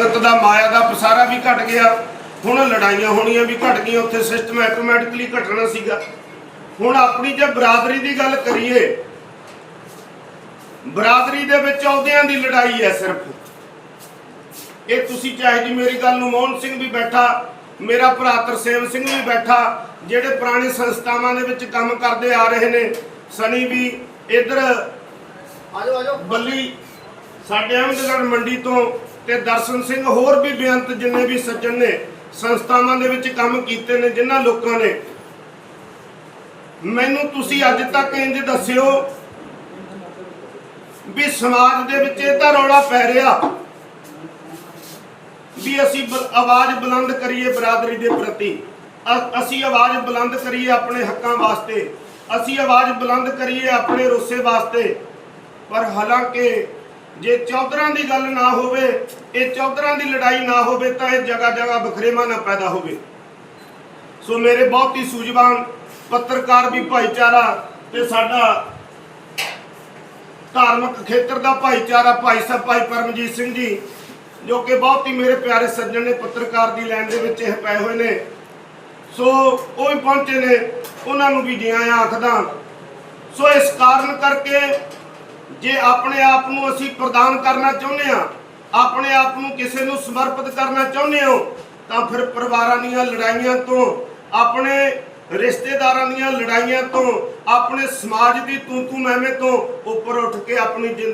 ਸੰਗਤ ਦਾ ਮਾਇਆ ਦਾ ਪਸਾਰਾ ਵੀ ਘਟ ਗਿਆ। ਹੁਣ ਲੜਾਈਆਂ ਹੋਣੀਆਂ ਵੀ ਘਟ ਗਈਆਂ। ਉੱਥੇ ਸਿਸਟਮ ਆਟੋਮੈਟਿਕਲੀ ਘਟਣਾ ਸੀਗਾ। ਹੁਣ ਆਪਣੀ ਜੇ ਬਰਾਦਰੀ ਦੀ ਗੱਲ ਕਰੀਏ ਬਰਾਦਰੀ ਦੇ ਵਿੱਚ ਅਹੁਦਿਆਂ ਦੀ ਲੜਾਈ ਹੈ ਸਿਰਫ। ਇਹ ਤੁਸੀਂ ਚਾਹੇ ਜੀ ਮੇਰੀ ਗੱਲ ਨੂੰ ਮੋਹਨ ਸਿੰਘ ਵੀ ਬੈਠਾ ਮੇਰਾ ਭਰਾ ਤਰਸੇਮ ਸਿੰਘ ਵੀ ਬੈਠਾ ਜਿਹੜੇ ਪੁਰਾਣੇ ਸੰਸਥਾਵਾਂ ਦੇ ਵਿੱਚ ਕੰਮ ਕਰਦੇ ਆ ਰਹੇ ਨੇ ਸਨੀ ਵੀ ਇਧਰ ਆਜੋ ਆਜੋ। ਬੱਲੀ ਸਾਡੇ ਅਹਿਮਦਗੜ੍ਹ ਮੰਡੀ ਤੋਂ ਤੇ ਦਰਸ਼ਨ ਸਿੰਘ ਹੋਰ ਵੀ ਬੇਅੰਤ ਜਿੰਨੇ ਵੀ ਸੱਜਣ ਨੇ, ਸੰਸਥਾਵਾਂ ਦੇ ਵਿੱਚ ਕੰਮ ਕੀਤੇ ਨੇ, ਜਿਨ੍ਹਾਂ ਲੋਕਾਂ ਨੇ। ਮੈਨੂੰ ਤੁਸੀਂ ਅੱਜ ਤੱਕ ਇੰਜ ਦੱਸਿਓ ਵੀ ਸਮਾਜ ਦੇ ਵਿੱਚ ਇਹ ਤਾਂ ਰੌਲਾ ਪੈ ਰਿਹਾ ਵੀ ਅਸੀਂ ਬ- ਆਵਾਜ਼ ਬੁਲੰਦ ਕਰੀਏ ਬਰਾਦਰੀ ਦੇ ਪ੍ਰਤੀ। ਅਸੀਂ ਆਵਾਜ਼ ਬੁਲੰਦ ਕਰੀਏ ਆਪਣੇ ਹੱਕਾਂ ਵਾਸਤੇ। ਅਸੀਂ ਆਵਾਜ਼ ਬੁਲੰਦ ਕਰੀਏ ਆਪਣੇ ਰੋਸੇ ਵਾਸਤੇ। ਪਰ ਹਾਲਾਂਕਿ ਜੇ ਚੌਧਰਾਂ ਦੀ ਗੱਲ ਨਾ ਹੋਵੇ, ਇਹ ਚੌਧਰਾਂ ਦੀ ਲੜਾਈ ਨਾ ਹੋਵੇ ਤਾਂ ਇਹ ਜਗ੍ਹਾ ਜਗ੍ਹਾ ਬਖਰੇਵਾ ਨਾ ਪੈਦਾ ਹੋਵੇ। ਸੋ ਮੇਰੇ ਬਹੁਤ ਹੀ ਸੂਝਵਾਨ ਪੱਤਰਕਾਰ ਵੀ ਭਾਈਚਾਰਾ ਤੇ ਸਾਡਾ ਧਾਰਮਿਕ ਖੇਤਰ ਦਾ ਭਾਈਚਾਰਾ, ਭਾਈ ਸਾਹਿਬ ਭਾਈ ਪਰਮਜੀਤ ਸਿੰਘ ਜੀ, ਜੋ ਕਿ ਬਹੁਤ ਹੀ ਮੇਰੇ ਪਿਆਰੇ ਸੱਜਣ ਨੇ ਪੱਤਰਕਾਰ ਦੀ ਲਾਈਨ ਦੇ ਵਿੱਚ ਇਹ ਪਏ ਹੋਏ ਨੇ। ਸੋ ਉਹ ਵੀ ਪਹੁੰਚੇ ਨੇ, ਉਹਨਾਂ ਨੂੰ ਵੀ ਜੀ ਆਇਆਂ ਆਖਦਾ। ਸੋ ਇਸ ਕਾਰਨ ਕਰਕੇ ਜੇ ਆਪਣੇ ਆਪ ਨੂੰ ਅਸੀਂ ਪ੍ਰਦਾਨ ਕਰਨਾ ਚਾਹੁੰਦੇ ਆ ਆਪਣੇ ਆਪ ਨੂੰ ਕਿਸੇ ਨੂੰ ਸਮਰਪਿਤ ਕਰਨਾ ਚਾਹੁੰਦੇ ਹੋ, ਤਾਂ ਫਿਰ ਪਰਿਵਾਰਾਂ ਦੀਆਂ ਲੜਾਈਆਂ ਤੋਂ, ਆਪਣੇ ਰਿਸ਼ਤੇਦਾਰਾਂ ਦੀਆਂ ਲੜਾਈਆਂ ਤੋਂ, ਆਪਣੇ ਸਮਾਜ ਦੀ ਤੂੰ ਤੂੰ ਮੈਵੇਂ ਤੋਂ ਉੱਪਰ ਉੱਠ ਕੇ ਆਪਣੀ